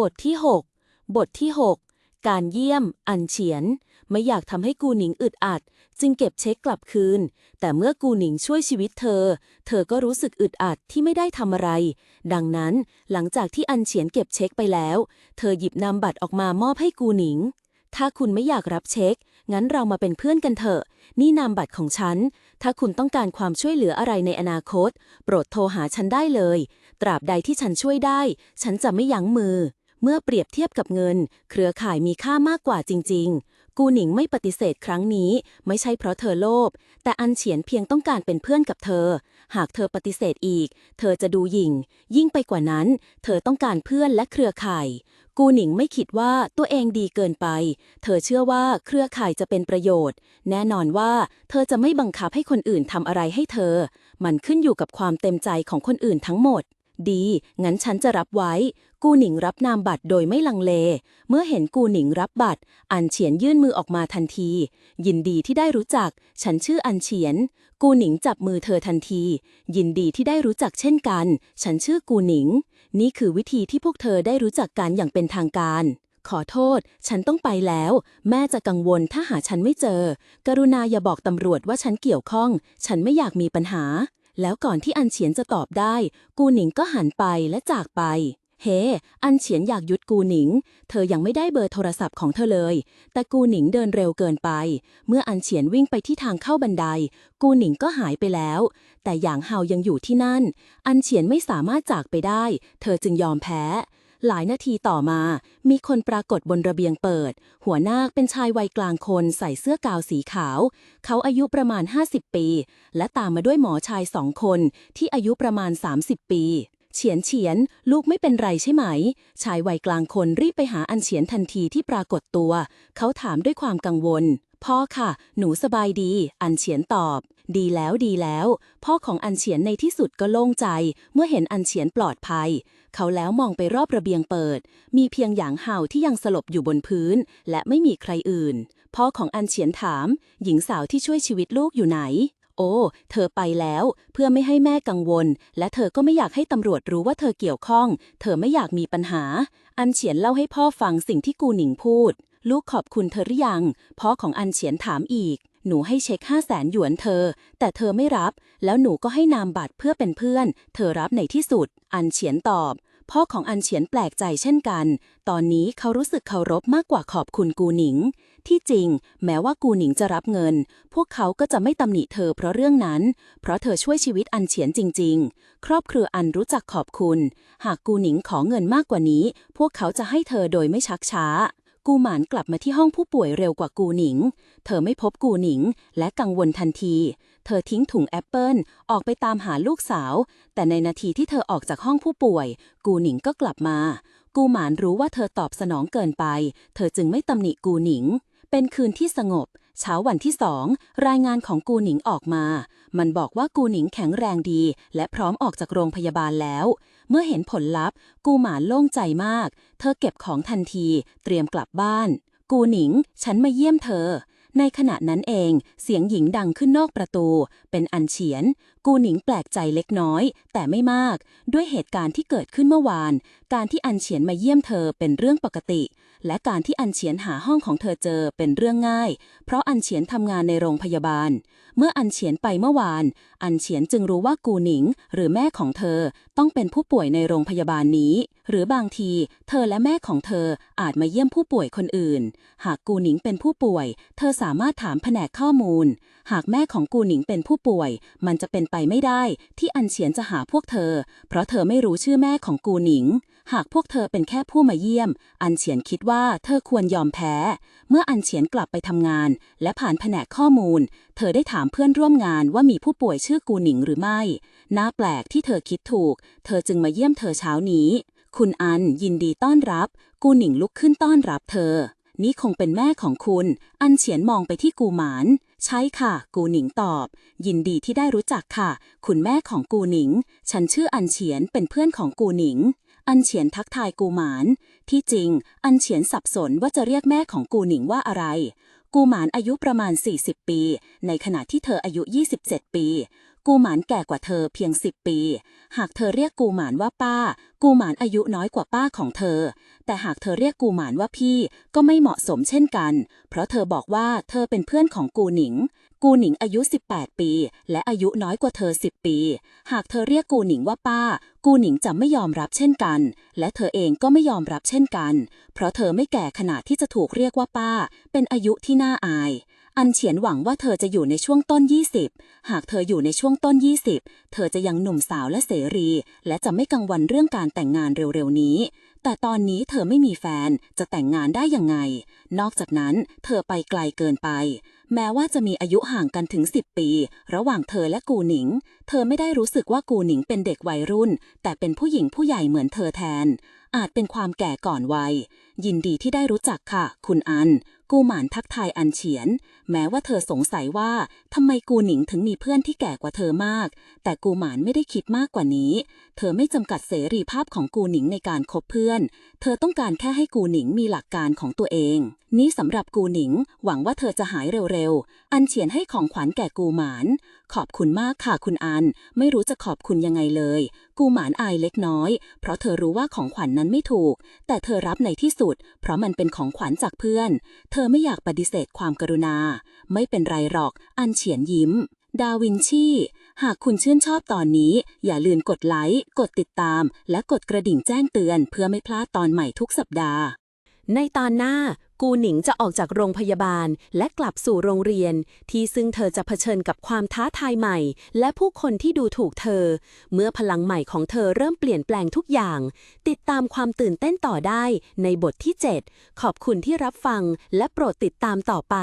บทที่ 6 บทที่ 6 การเยี่ยม อันเฉียน ไม่อยากทำให้กูหนิงอึดอัด จึงเก็บเช็คกลับคืน แต่เมื่อกูหนิงช่วยชีวิตเธอ เธอก็รู้สึกอึดอัดที่ไม่ได้ทำอะไร ดังนั้นหลังจากที่อันเฉียนเก็บเช็คไปแล้ว เธอหยิบนามบัตรออกมามอบให้กูหนิง ถ้าคุณไม่อยากรับเช็ค งั้นเรามาเป็นเพื่อนกันเถอะ นี่นามบัตรของฉัน ถ้าคุณต้องการความช่วยเหลืออะไรในอนาคต โปรดโทรหาฉันได้เลย ตราบใดที่ฉันช่วยได้ ฉันจะไม่ยั้งมือ เมื่อเปรียบเทียบกับเงิน เครือข่ายมีค่ามากกว่าจริง ๆ กูหนิงไม่ปฏิเสธครั้งนี้ ไม่ใช่เพราะเธอโลภแต่อันเฉียนเพียงต้องการเป็นเพื่อนกับเธอ หากเธอปฏิเสธอีก เธอจะดูหยิ่ง ยิ่งไปกว่านั้น เธอต้องการเพื่อนและเครือข่าย กูหนิงไม่คิดว่าตัวเองดีเกินไป เธอเชื่อว่าเครือข่ายจะเป็นประโยชน์ แน่นอนว่า เธอจะไม่บังคับให้คนอื่นทำอะไรให้เธอ มันขึ้นอยู่กับความเต็มใจของคนอื่นทั้งหมด ดี งั้นฉันจะรับไว้ กูหนิงรับนามบัตรโดยไม่ลังเล เมื่อเห็นกูหนิงรับบัตร อันเฉียนยื่นมือออกมาทันที ยินดีที่ได้รู้จัก ฉันชื่ออันเฉียน กูหนิงจับมือเธอทันที ยินดีที่ได้รู้จักเช่นกัน ฉันชื่อกูหนิง นี่คือวิธีที่พวกเธอได้รู้จักกันอย่างเป็นทางการ ขอโทษ ฉันต้องไปแล้ว แม่จะกังวลถ้าหาฉันไม่เจอ กรุณาอย่าบอกตำรวจว่าฉันเกี่ยวข้อง ฉันไม่อยากมีปัญหา แล้วก่อนที่อันเฉียนจะตอบได้ กูหนิงก็หันไปและจากไป เฮ้อันเฉียนอยากยุดกูหนิง เธอยังไม่ได้เบอร์โทรศัพท์ของเธอเลย แต่กูหนิงเดินเร็วเกินไป เมื่ออันเฉียนวิ่งไปที่ทางเข้าบันได กูหนิงก็หายไปแล้ว แต่หยางเฮายังอยู่ที่นั่น อันเฉียนไม่สามารถจากไปได้ เธอจึงยอมแพ้ หลายนาทีต่อมา มีคนปรากฏบนระเบียงเปิด หัวหน้าเป็นชายวัยกลางคนใส่เสื้อกาวสีขาว เขาอายุประมาณ 50 ปี และตามมาด้วยหมอชายสองคนที่อายุประมาณ 30 ปี เฉียนเฉียน ลูกไม่เป็นไรใช่ไหม ชายวัยกลางคนรีบไปหาอันเฉียนทันทีที่ปรากฏตัว เขาถามด้วยความกังวล พ่อค่ะ หนูสบายดี อันเฉียนตอบ ดีแล้วดีแล้ว พ่อของอันเฉียนในที่สุดก็โล่งใจ เมื่อเห็นอันเฉียนปลอดภัย เขาแล้วมองไปรอบระเบียงเปิด มีเพียงหยางเห่าที่ยังสลบอยู่บนพื้น และไม่มีใครอื่น พ่อของอันเฉียนถาม หญิงสาวที่ช่วยชีวิตลูกอยู่ไหน โอ้ เธอไปแล้ว เพื่อไม่ให้แม่กังวล และเธอก็ไม่อยากให้ตำรวจรู้ว่าเธอเกี่ยวข้อง เธอไม่อยากมีปัญหา อันเฉียนเล่าให้พ่อฟังสิ่งที่กูหนิงพูด ลูกขอบคุณเธอหรือยัง พ่อของอันเฉียนถามอีก หนูให้เช็คห้าแสนหยวนเธอ แต่เธอไม่รับ แล้วหนูก็ให้นามบัตรเพื่อเป็นเพื่อน เธอรับในที่สุด อันเฉียนตอบ พ่อของอันเฉียนแปลกใจเช่นกัน ตอนนี้เขารู้สึกเคารพมากกว่าขอบคุณกูหนิง ที่จริง แม้ว่ากูหนิงจะรับเงิน พวกเขาก็จะไม่ตำหนิเธอเพราะเรื่องนั้น เพราะเธอช่วยชีวิตอันเฉียนจริง ๆ ครอบครัวอันรู้จักขอบคุณ หากกูหนิงขอเงินมากกว่านี้ พวกเขาจะให้เธอโดยไม่ชักช้า กูหมานกลับมาที่ห้องผู้ป่วยเร็วกว่ากูหนิง เธอไม่พบกูหนิง และกังวลทันที เธอทิ้งถุงแอปเปิลออกไปตามหาลูกสาว แต่ในนาทีที่เธอออกจากห้องผู้ป่วย กูหนิงก็กลับมา กูหมานรู้ว่าเธอตอบสนองเกินไป เธอจึงไม่ตำหนิกูหนิง เป็นคืนที่สงบ เช้าวันที่สอง รายงานของกูหนิงออกมา มันบอกว่ากูหนิงแข็งแรงดี และพร้อมออกจากโรงพยาบาลแล้ว เมื่อเห็นผลลัพธ์ กูหมานโล่งใจมาก เธอเก็บของทันที เตรียมกลับบ้าน กูหนิง ฉันมาเยี่ยมเธอ ในขณะนั้นเอง เสียงหญิงดังขึ้นนอกประตู เป็นอันเฉียน กูหนิงแปลกใจเล็กน้อย แต่ไม่มาก ด้วยเหตุการณ์ที่เกิดขึ้นเมื่อวาน การที่อันเฉียนมาเยี่ยมเธอเป็นเรื่องปกติ และการที่อันเฉียนหาห้องของเธอเจอเป็นเรื่องง่าย เพราะอันเฉียนทำงานในโรงพยาบาล เมื่ออันเฉียนไปเมื่อวาน อันเฉียนจึงรู้ว่ากูหนิง หรือแม่ของเธอต้องเป็นผู้ป่วยในโรงพยาบาลนี้ หรือบางที เธอและแม่ของเธออาจมาเยี่ยมผู้ป่วยคนอื่น หากกูหนิงเป็นผู้ป่วย เธอสามารถถามแผนกข้อมูล หากแม่ของกูหนิงเป็นผู้ป่วย มันจะเป็นไปไม่ได้ ที่อันเฉียนจะหาพวกเธอ เพราะเธอไม่รู้ชื่อแม่ของกูหนิงหากพวกเธอเป็นแค่ผู้มาเยี่ยม อันเฉียนคิดว่าเธอควรยอมแพ้ เมื่ออันเฉียนกลับไปทำงาน และผ่านแผนกข้อมูล เธอได้ถามเพื่อนร่วมงานว่ามีผู้ป่วยชื่อกูหนิงหรือไม่ น่าแปลกที่เธอคิดถูก เธอจึงมาเยี่ยมเธอเช้านี้ คุณอันยินดีต้อนรับ กูหนิงลุกขึ้นต้อนรับเธอ นี่คงเป็นแม่ของคุณ อันเฉียนมองไปที่กูหมานใช่ค่ะ กูหนิงตอบ ยินดีที่ได้รู้จักค่ะ คุณแม่ของกูหนิง ฉันชื่ออันเฉียนเป็นเพื่อนของกูหนิง อันเฉียนทักทายกูหมาน ที่จริง อันเฉียนสับสนว่าจะเรียกแม่ของกูหนิงว่าอะไร กูหมานอายุประมาณ 40 ปี ในขณะที่เธออายุ 27 ปี กูหมานแก่กว่าเธอเพียงสิบปี หากเธอเรียกกูหมานว่าป้า กูหมานอายุน้อยกว่าป้าของเธอ แต่หากเธอเรียกกูหมานว่าพี่ก็ไม่เหมาะสมเช่นกัน เพราะเธอบอกว่าเธอเป็นเพื่อนของกูหนิง กูหนิงอายุ 18 ปี และอายุน้อยกว่าเธอ 10 ปี หากเธอเรียกกูหนิงว่าป้า กูหนิงจะไม่ยอมรับเช่นกัน และเธอเองก็ไม่ยอมรับเช่นกัน เพราะเธอไม่แก่ขนาดที่จะถูกเรียกว่าป้า เป็นอายุที่น่าอาย อันเฉียนหวังว่าเธอจะอยู่ในช่วงต้น 20 หากเธออยู่ในช่วงต้น 20 เธอจะยังหนุ่มสาวและเสรี และจะไม่กังวลเรื่องการแต่งงานเร็วๆนี้ แต่ตอนนี้เธอไม่มีแฟนจะแต่งงานได้ยังไง นอกจากนั้นเธอไปไกลเกินไป แม้ว่าจะมีอายุห่างกันถึง 10 ปี ระหว่างเธอและกูหนิง เธอไม่ได้รู้สึกว่ากูหนิงเป็นเด็กวัยรุ่น แต่เป็นผู้หญิงผู้ใหญ่เหมือนเธอแทนอาจเป็นความแก่ก่อนวัย ยินดีที่ได้รู้จักค่ะ คุณอัน กูหมานทักทายอันเฉียน แม้ว่าเธอสงสัยว่าทำไมกูหนิงถึงมีเพื่อนที่แก่กว่าเธอมาก แต่กูหมานไม่ได้คิดมากกว่านี้ เธอไม่จำกัดเสรีภาพของกูหนิงในการคบเพื่อน เธอต้องการแค่ให้กูหนิงมีหลักการของตัวเอง นี่สำหรับกูหนิง หวังว่าเธอจะหายเร็วๆ อันเฉียนให้ของขวัญแก่กูหมาน ขอบคุณมากค่ะคุณอัน ไม่รู้จะขอบคุณยังไงเลย กูหมานอายเล็กน้อย เพราะเธอรู้ว่าของขวัญนนั้นไม่ถูก แต่เธอรับในที่สุด เพราะมันเป็นของขวัญจากเพื่อน เธอไม่อยากปฏิเสธความกรุณา ไม่เป็นไรหรอก อันเฉียนยิ้ม ดาวินชี หากคุณชื่นชอบตอนนี้ อย่าลืมกดไลค์ กดติดตาม และกดกระดิ่งแจ้งเตือน เพื่อไม่พลาดตอนใหม่ทุกสัปดาห์ ในตอนหน้า กูหนิงจะออกจากโรงพยาบาลและกลับสู่โรงเรียน ที่ซึ่งเธอจะเผชิญกับความท้าทายใหม่ และผู้คนที่ดูถูกเธอ เมื่อพลังใหม่ของเธอเริ่มเปลี่ยนแปลงทุกอย่าง ติดตามความตื่นเต้นต่อได้ในบทที่ 7 ขอบคุณที่รับฟังและโปรดติดตามต่อไป